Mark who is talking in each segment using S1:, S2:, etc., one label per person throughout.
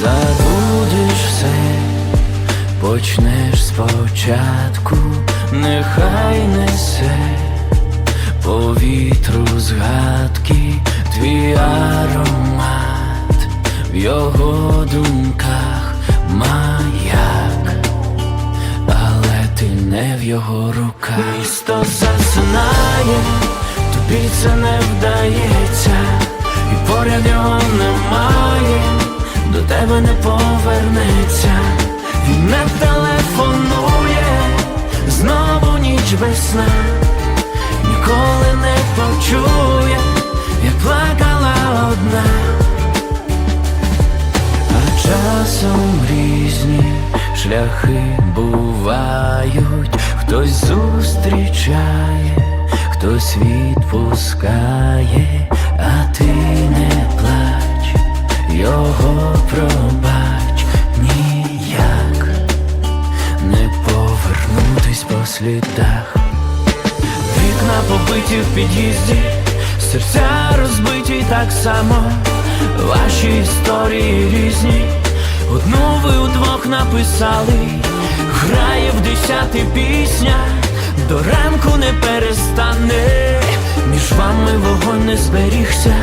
S1: Забудеш все, почнеш спочатку, нехай несе. По вітру згадки твій аромат в його думках маяк, але ти не в його руках. Місто засинає, тобі це не вдається, і поряд його немає до не повернеться, він не телефонує, знову ніч без сна, ніколи не почує, як плакала одна, а часом різні шляхи бувають, хтось зустрічає, хтось відпускає, а ти не плач його пробач ніяк не повернутись по слідах. Вікна побиті в під'їзді, серця розбиті так само. Ваші історії різні, одну ви удвох написали, грає в десяти пісня, до ранку не перестане, між вами вогонь не зберігся,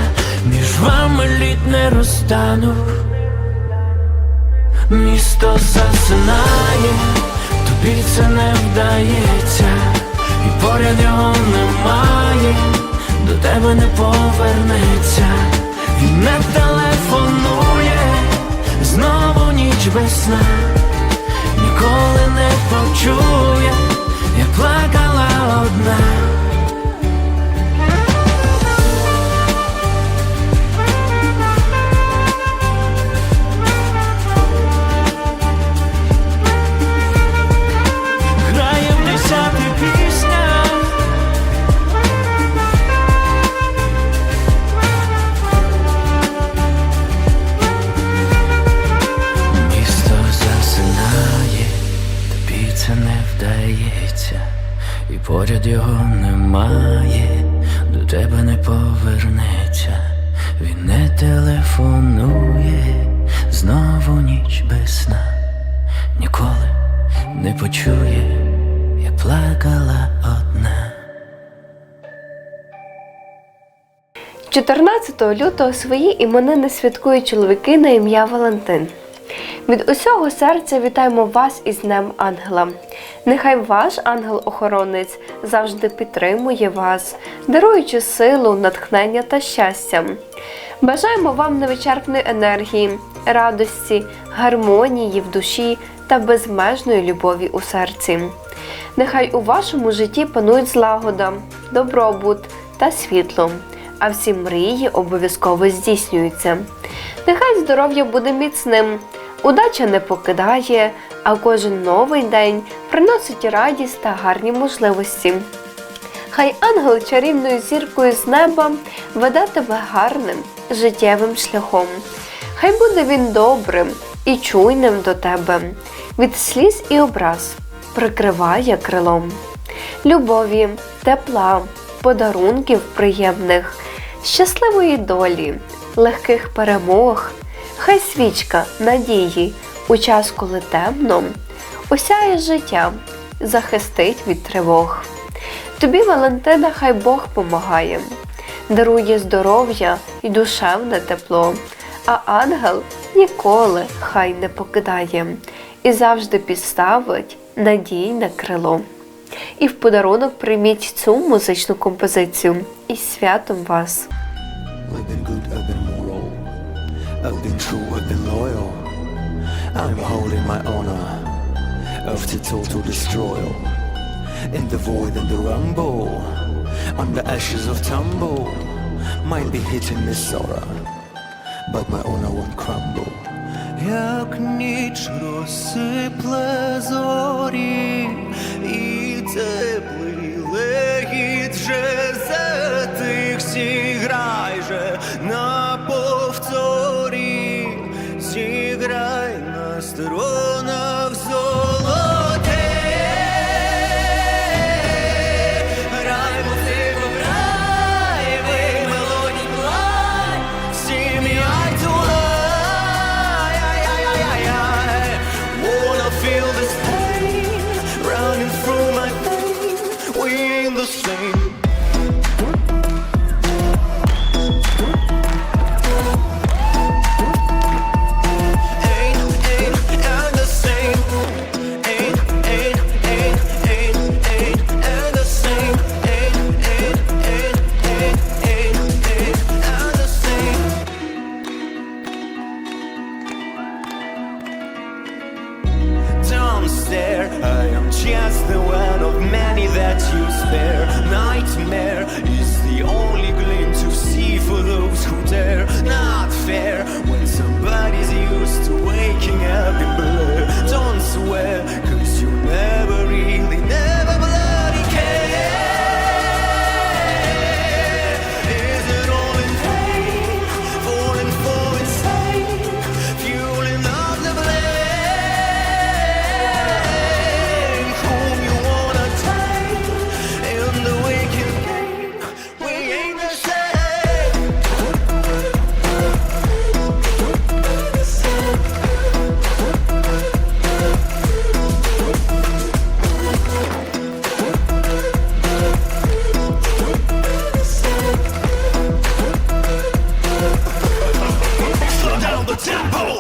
S1: між вами лід не розтанув. Місто засинає, тобі це не вдається, і поряд його немає, до тебе не повернеться, він не телефонує, знову ніч без сна, ніколи не почує, як плакала одна. Це не вдається, і поряд його немає, до тебе не повернеться, він не телефонує, знову ніч без сна, ніколи не почує, як плакала одна.
S2: 14 лютого свої іменини святкують чоловіки на ім'я Валентин. Від усього серця вітаємо вас із Днем Ангела. Нехай ваш ангел-охоронець завжди підтримує вас, даруючи силу, натхнення та щастя. Бажаємо вам невичерпної енергії, радості, гармонії в душі та безмежної любові у серці. Нехай у вашому житті панують злагода, добробут та світло, а всі мрії обов'язково здійснюються. Нехай здоров'я буде міцним, удача не покидає, а кожен новий день приносить радість та гарні можливості. Хай ангел чарівною зіркою з неба веде тебе гарним життєвим шляхом. Хай буде він добрим і чуйним до тебе, від сліз і образ прикриває крилом. Любові, тепла, подарунків приємних, щасливої долі, легких перемог, хай свічка надії у час, коли темно, осяє життя, захистить від тривог. Тобі, Валентина, хай Бог помагає, дарує здоров'я і душевне тепло, а ангел ніколи хай не покидає і завжди підставить надійне крило. І в подарунок прийміть цю музичну композицію із святом вас.
S3: I've been true, I've been loyal. I'm holding my honor. Earth to total destroyer. In the void and the rumble, on the ashes of tumble, might be hitting me sorrow, but my honor won't crumble. Як ніч розсипле зорі, і теплий легіт вже millionaire is the only glimpse to see for those who dare. tempo